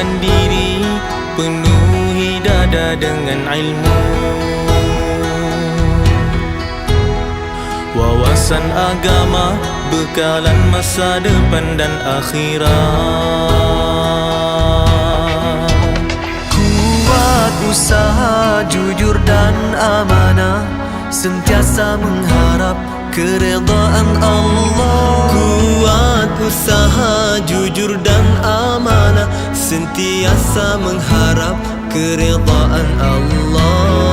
diri Penuhi dada dengan ilmu. Wawasan agama Bekalan masa depan dan akhirat. Kuat usaha jujur dan amanah Sentiasa mengharap keredaan Allah. Kuat usaha jujur dan amanah Sentiasa mengharap keredaan Allah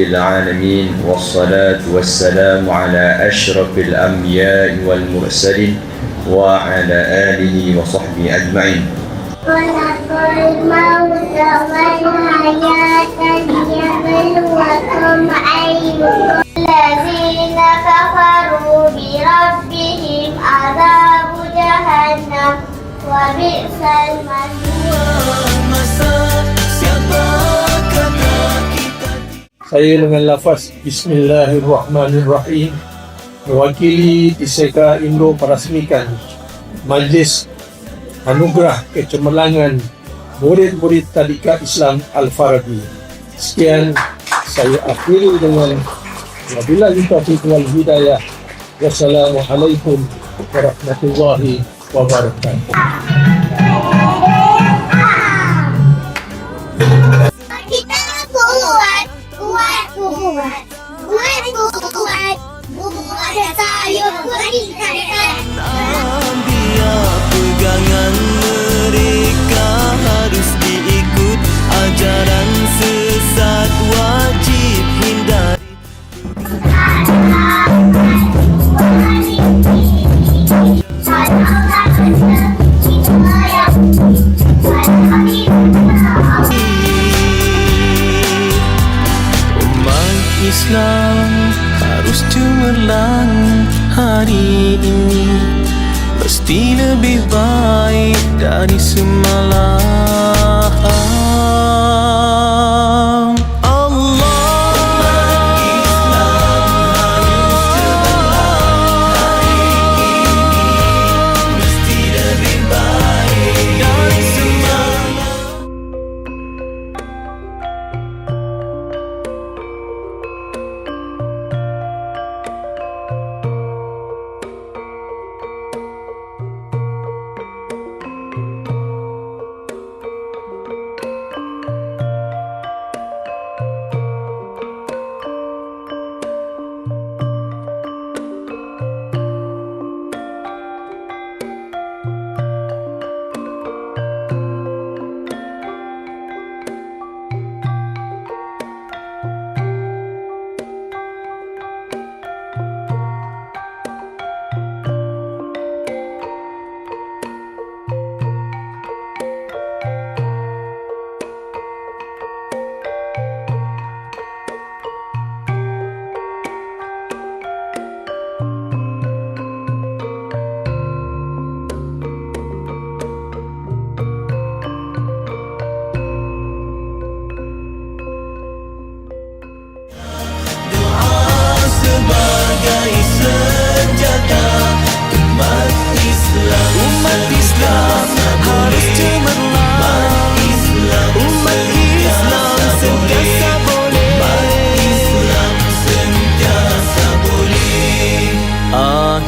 بالعالمين والصلاة والسلام على أشرف الأنبياء والمرسلين وعلى آله وصحبه أجمعين. خلق الموت والحياة ليبلوكم أيكم الذين كفروا بربهم عذاب جهنم وبئس المصير Saya dengan lafaz Bismillahirrahmanirrahim mewakili TSK Indo Parasmikan Majlis Anugerah Kecemerlangan Murid-murid Tadika Islam Al-Farabi. Sekian saya akhiri dengan wabillahi taufiq wal hidayah. Wassalamualaikum warahmatullahi wabarakatuh. Kuat, kuat, kuat, kuat, sayur kuat, Dia ini Mesti lebih baik dari semalam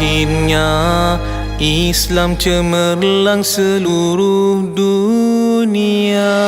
Akhirnya Islam cemerlang seluruh dunia